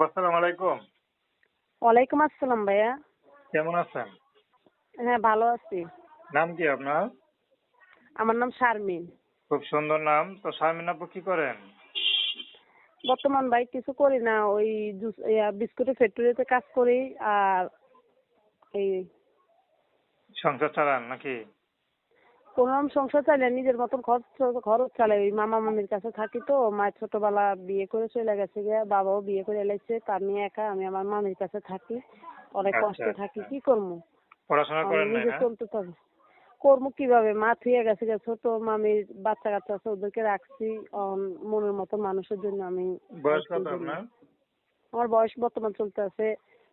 আসসালামু আলাইকুম। ওয়ালাইকুম আসসালাম ভাইয়া। কেমন আছেন? হ্যাঁ ভালো আছি। নাম কি আপনার? আমার নাম শারমিন। খুব সুন্দর নাম। তো শারমিন আপু কি করেন? বর্তমান ভাই কিছু করি না ওই জুস- বিস্কুটের ফ্যাক্টরিতে কাজ করি আর এই সংসার চালান নাকি? কোনো রকম সংসার চালাই নিজের মতন খরচ খরচ চালাই। ওই মামা মামির কাছে থাকি তো মায়ের ছোটবেলা বিয়ে করে চলে গেছে গিয়া বাবাও বিয়ে করে এলাইছে তা আমি একা আমি আমার মামির কাছে থাকি। অনেক আচ্ছা, কষ্টে। থাকি কি করব পড়াশোনা করেন না নিজে না? চলতে পারি। কর্ম কীভাবে? মা থুয়ে গেছে গিয়া ছোট মামির বাচ্চা কাচ্চা আছে ওদেরকে রাখছি। মনের মতো মানুষের জন্য আমি বয়স কত আপনার? আমার বয়স বর্তমান চলতে আছে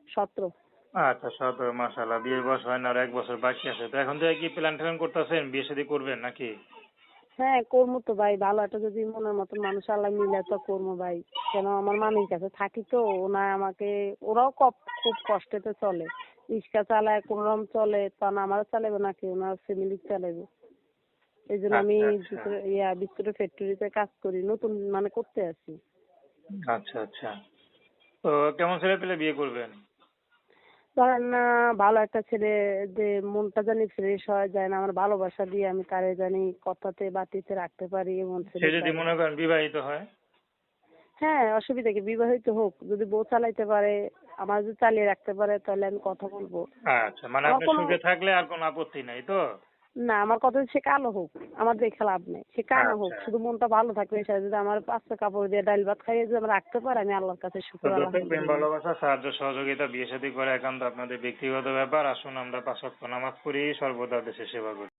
সতেরো। আচ্ছা সতেরো মাসাল্লাহ বিয়ের বয়স হয় না আর এক বছর বাকি আছে। তো এখন থেকে কি প্ল্যান ট্যান করতেছেন? বিয়ে শাদী করবেন নাকি? হ্যাঁ করব তো ভাই ভালো একটা যদি মনের মতন মানুষ আল্লাহ মিলে তো করব ভাই। কেন আমার মামির কাছে থাকি তো ওনা আমাকে ওরাও কপ- খুব কষ্টেতে চলে। রিক্সা চালায় কোন রকম চলে তখন আমারও চালাবে নাকি ওনার ফ্যামিলি চালাবে এই জন্য আমি আচ্ছা, আচ্ছা। ইয়া বিস্কুটের ফ্যাক্টরিতে কাজ করি নতুন মানে করতে আছি আচ্ছা আচ্ছা। তো কেমন ছেলে পেলে বিয়ে করবেন? ধরেন না ভালো একটা ছেলে যে মনটা জানি ফ্রেশ হয় যায় না আমার ভালোবাসা দিয়ে আমি তারে জানি কথাতে বাতিতে রাখতে পারি এমন সে ছেলে যদি মনে করেন বিবাহিত হয়? হ্যাঁ অসুবিধা কি? বিবাহিত হোক। যদি বউ চালাইতে পারে আমার যদি চালিয়ে রাখতে পারে তাহলে আমি কথা বলব। আচ্ছা মানে আপনি সুখে থাকলে আর কোনো আপত্তি নাই তো? না আমার কথা হচ্ছে সে কালো হোক আমার দেখে লাভ নেই সে কালো হোক আচ্ছা। শুধু মনটা ভালো থাকবে সে যদি আমার পাঁচটা কাপড় দিয়ে ডাল ভাত খাইয়ে যদি আমি রাখতে পারি আমি আল্লাহর কাছে শুকর প্রেম ভালোবাসা সাহায্য সহযোগিতা বিয়ে শাদী করে একান্ত আপনাদের ব্যক্তিগত ব্যাপার আসুন আমরা পাঁচ ওয়াক্ত নামাজ পড়ি সর্বদা দেশের সেবা করি